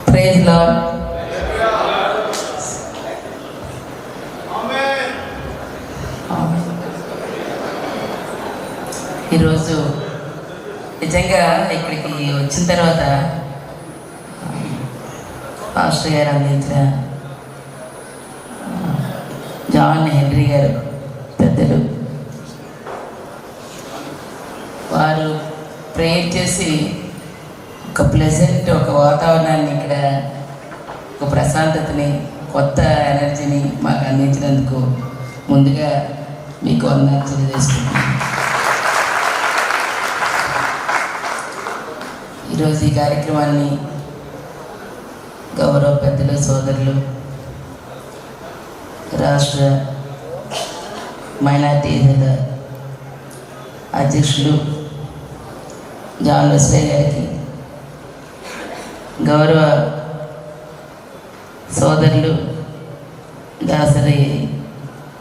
Praise lord ఈరోజు నిజంగా ఇక్కడికి వచ్చిన తర్వాత పాస్టర్ గారు అందించిన జాన్ హెన్రీ గారు పెద్దలు వారు ప్రేయర్ చేసి ఒక ప్లెజెంట్ ఒక వాతావరణాన్ని ఇక్కడ ఒక ప్రశాంతతని కొత్త ఎనర్జీని మాకు అందించినందుకు ముందుగా మీకు వందనాలు తెలియజేసుకుంటున్నాను ఈరోజు ఈ కార్యక్రమాన్ని గౌరవ పెద్దలు సోదరులు రాష్ట్ర మైనార్టీల అధ్యక్షులు జాన్ వెస్లే గారికి గౌరవ సోదరులు దాసరి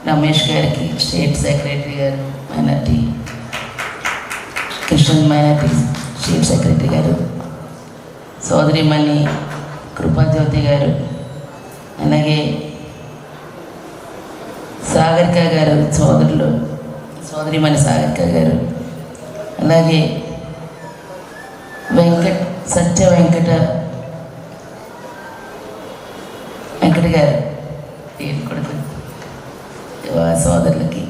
రమేష్ గారికి స్టేట్ సెక్రటరీ గారు minority Christian minority state secretary గారు సోదరిమణి కృపాజ్యోతి గారు అలాగే సాగరిక గారు సోదరులు సోదరిమణి సాగరిక గారు అలాగే వెంకట్ సత్య వెంకట వెంకట గారు ఈయన కొడుకు? సోదరులకి.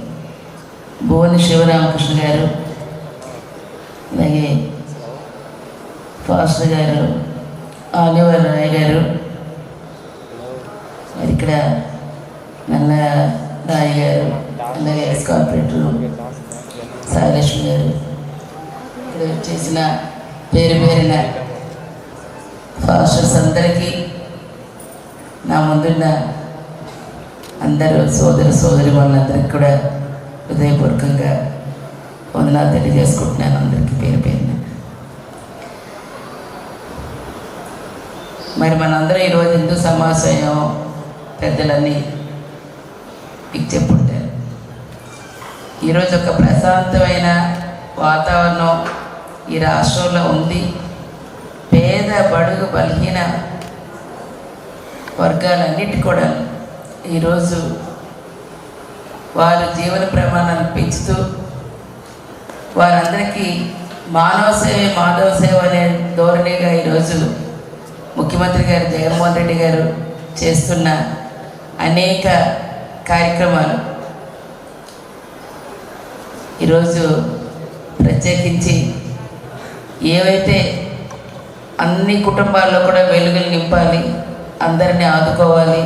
భువన శివరామకృష్ణ గారు అలాగే ఫాస్టర్ గారు ఆలివర్ రాయ్ గారు మరి ఇక్కడ నల్ల రాయ్ గారు అలాగే కార్పొరేటర్ సాయిలక్ష్మి గారు. ఇక్కడ చేసిన పేరు పేరిన ఫాస్టర్స్ అందరికీ నా ముందున్న అందరూ సోదర సోదరి వాళ్ళందరికీ కూడా హృదయపూర్వకంగా వందనాలు తెలియజేసుకుంటున్నాను. అందరికీ పేరు పేరున. మరి మనందరం ఈరోజు హిందూ సమాజం పెద్దలన్నీ మీకు చెప్పుంటారు ఈరోజు ఒక ప్రశాంతమైన వాతావరణం ఈ రాష్ట్రంలో ఉంది. పేద బడుగు బలహీన వర్గాలన్నిటి కూడా ఈరోజు వారు జీవన ప్రమాణాలు పెంచుతూ వారందరికీ మానవ సేవ మాధవ సేవ అనే ధోరణిగా ఈరోజు ముఖ్యమంత్రి గారు జగన్మోహన్ రెడ్డి గారు చేస్తున్న అనేక కార్యక్రమాలు. ఈరోజు ప్రత్యేకించి ఏవైతే అన్ని కుటుంబాల్లో కూడా వెలుగులు నింపాలి అందరినీ ఆదుకోవాలి.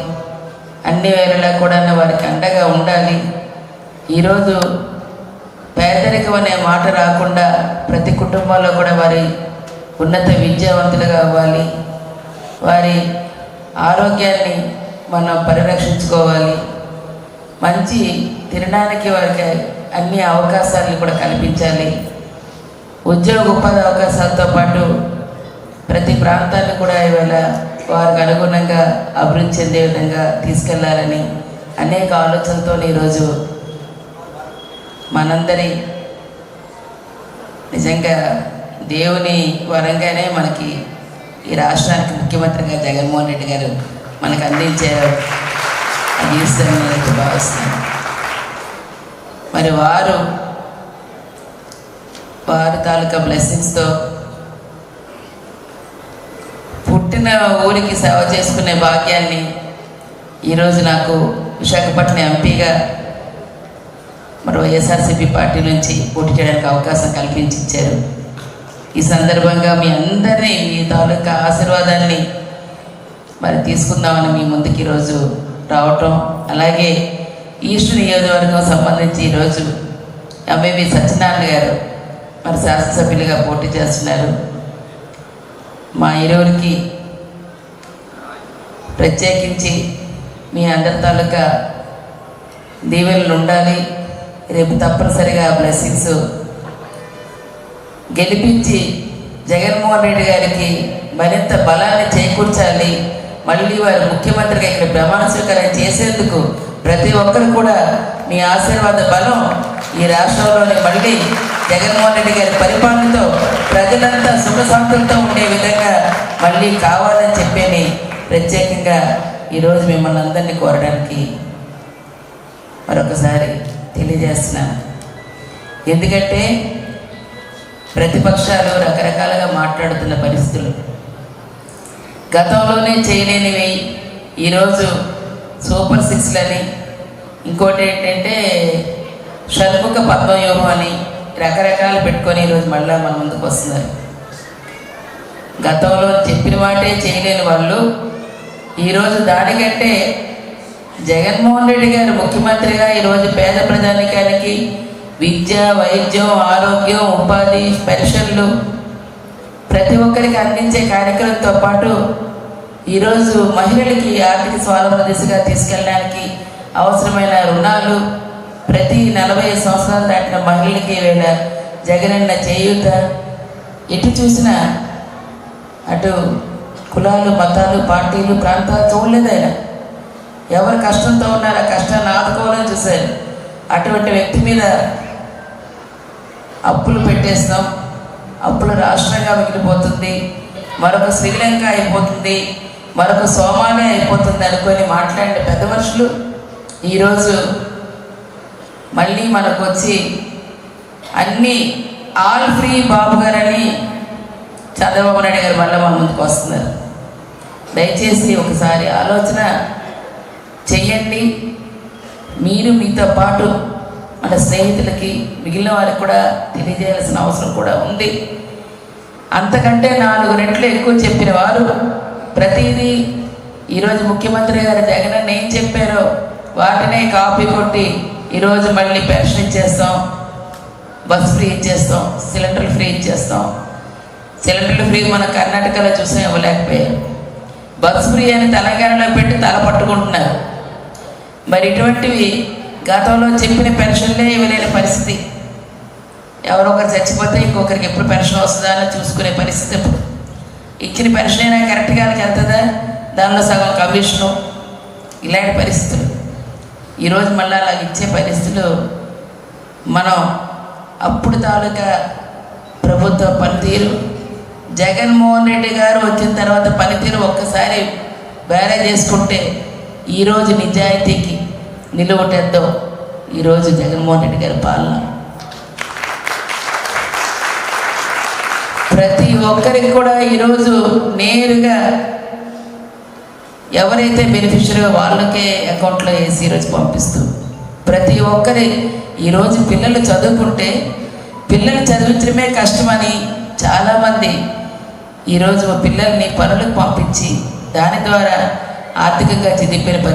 అన్ని వేళలా కూడా వారికి అండగా ఉండాలి. ఈరోజు పేదరికం అనే మాట రాకుండా ప్రతి కుటుంబంలో కూడా వారి ఉన్నత విద్యావంతులుగా అవ్వాలి. వారి ఆరోగ్యాన్ని మనం పరిరక్షించుకోవాలి. మంచి తినడానికి వారికి అన్ని అవకాశాలను కూడా కల్పించాలి. ఉద్యోగ ఉపాధి అవకాశాలతో పాటు ప్రతి ప్రాంతాన్ని కూడా ఇవాళ వారికి అనుగుణంగా అభివృద్ధి చెందే విధంగా తీసుకెళ్ళాలని అనేక ఆలోచనతో ఈరోజు మనందరి నిజంగా దేవుని వరంగానే మనకి ఈ రాష్ట్రానికి ముఖ్యమంత్రిగా జగన్మోహన్ రెడ్డి గారు మనకు అందించారు. అందిస్తారని భావిస్తున్నాను మరి వారు వారి తాలూకా బ్లెస్సింగ్స్తో పుట్టిన ఊరికి సేవ చేసుకునే భాగ్యాన్ని ఈరోజు నాకు విశాఖపట్నం ఎంపీగా మరి వైఎస్ఆర్సీపీ పార్టీ నుంచి పోటీ చేయడానికి అవకాశం కల్పించి ఇచ్చారు ఈ సందర్భంగా మీ అందరినీ మీ తాలూకా ఆశీర్వాదాన్ని మరి తీసుకుందామని మీ ముందుకు ఈరోజు రావటం అలాగే ఈస్ట్ నియోజకవర్గం సంబంధించి ఈరోజు ఎంఏవి సత్యనారాయణ గారు మరి శాసనసభ్యులుగా పోటీ చేస్తున్నారు. మా ఇరువురికి ప్రత్యేకించి మీ అందరి తాలూకా దీవెనలు ఉండాలి రేపు తప్పనిసరిగా బ్లెస్సింగ్స్ గెలిపించి జగన్మోహన్ రెడ్డి గారికి మరింత బలాన్ని చేకూర్చాలి. మళ్ళీ వారు ముఖ్యమంత్రిగా ఇక్కడ ప్రమాణ స్వీకారం చేసేందుకు ప్రతి ఒక్కరు కూడా మీ ఆశీర్వాద బలం ఈ రాష్ట్రంలోని మళ్ళీ జగన్మోహన్ రెడ్డి గారి పరిపాలనతో ప్రజలంతా సుఖ సుఖశాంతులతో ఉండే విధంగా మళ్ళీ కావాలని చెప్పేని ప్రత్యేకంగా ఈరోజు మిమ్మల్ని అందరినీ కోరడానికి మరొకసారి తెలియజేస్తున్నాను. ఎందుకంటే ప్రతిపక్షాలు రకరకాలుగా మాట్లాడుతున్న పరిస్థితులు. గతంలోనే చేయలేనివి ఈరోజు సూపర్ సిక్స్లని ఇంకోటి ఏంటంటే షణ్ముఖ పద్మవ్యూహం అని రకరకాలు పెట్టుకొని ఈరోజు మళ్ళీ మన ముందుకు వస్తున్నారు. గతంలో చెప్పిన మాటే చేయలేని వాళ్ళు ఈరోజు దానికంటే జగన్మోహన్ రెడ్డి గారు ముఖ్యమంత్రిగా ఈరోజు పేద ప్రజానికానికి విద్య వైద్యం ఆరోగ్యం ఉపాధి పెన్షన్లు ప్రతి ఒక్కరికి అందించే కార్యక్రమంతో పాటు ఈరోజు మహిళలకి ఆర్థిక స్వావలంబన దిశగా తీసుకెళ్ళడానికి అవసరమైన రుణాలు ప్రతి నలభై సంవత్సరాలు దాటిన మహిళలకి వేళ జగనన్న చేయూత. ఎటు చూసినా అటు కులాలు మతాలు పార్టీలు ప్రాంతాలు చూడలేదు ఆయన? ఎవరు కష్టంతో ఉన్నారు? ఆ కష్టాన్ని ఆదుకోవాలని చూశారు. అటువంటి వ్యక్తి మీద అప్పులు పెట్టేస్తాం. అప్పుల రాష్ట్రంగా మిగిలిపోతుంది. మరొక శ్రీలంక అయిపోతుంది. మరొక సోమాలియా అయిపోతుంది అనుకొని మాట్లాడిన పెద్ద మనుషులు ఈరోజు మళ్ళీ మనకు వచ్చి అన్నీ ఆల్ ఫ్రీ బాబు గారని చంద్రబాబు నాయుడు గారు మళ్ళీ మన ముందుకు వస్తున్నారు. దయచేసి ఒకసారి ఆలోచన చెయ్యండి మీరు మీతో పాటు మన స్నేహితులకి మిగిలిన వారికి కూడా తెలియజేయాల్సిన అవసరం కూడా ఉంది. అంతకంటే నాలుగు రెట్లు ఎక్కువ చెప్పిన వారు ప్రతిదీ ఈరోజు ముఖ్యమంత్రి గారు జగన్ అన్న ఏం చెప్పారో వాటినే కాపీ కొట్టి ఈరోజు మళ్ళీ పెన్షన్ ఇచ్చేస్తాం బస్ ఫ్రీ ఇచ్చేస్తాం సిలిండర్లు ఫ్రీ ఇచ్చేస్తాం. సిలిండర్లు ఫ్రీ మన కర్ణాటకలో చూసాం ఇవ్వలేకపోయాం. బస్ ఫ్రీ అని తెలంగాణలో పెట్టి తల పట్టుకుంటున్నారు. మరి ఇటువంటివి గతంలో చెప్పిన పెన్షన్లే ఇవ్వలేని పరిస్థితి. ఎవరో ఒకరు చచ్చిపోతే ఇంకొకరికి ఎప్పుడు పెన్షన్ వస్తుందా అని చూసుకునే పరిస్థితి ఇప్పుడు ఇచ్చిన పెన్షన్ అయినా కరెక్ట్గా వెళ్తుందా? దానిలో సగం కమిషను ఇలాంటి పరిస్థితులు. ఈరోజు మళ్ళీ అలా ఇచ్చే పరిస్థితులు మనం అప్పుడు తాలూకా ప్రభుత్వ పనితీరు జగన్మోహన్ రెడ్డి గారు వచ్చిన తర్వాత పనితీరు ఒక్కసారి వేరే చేసుకుంటే ఈరోజు నిజాయితీకి నిలువటెద్దో ఈరోజు జగన్మోహన్ రెడ్డి గారి పాలన. ప్రతి ఒక్కరికి కూడా ఈరోజు నేరుగా ఎవరైతే బెనిఫిషరీగా వాళ్ళకే అకౌంట్లో వేసి ఈరోజు పంపిస్తూ ప్రతి ఒక్కరి ఈరోజు పిల్లలు చదువుకుంటే పిల్లలు చదివించడమే కష్టమని చాలామంది ఈరోజు పిల్లల్ని పనులకు పంపించి దాని ద్వారా ఆర్థికంగా చిదిపిన పరిస్థితి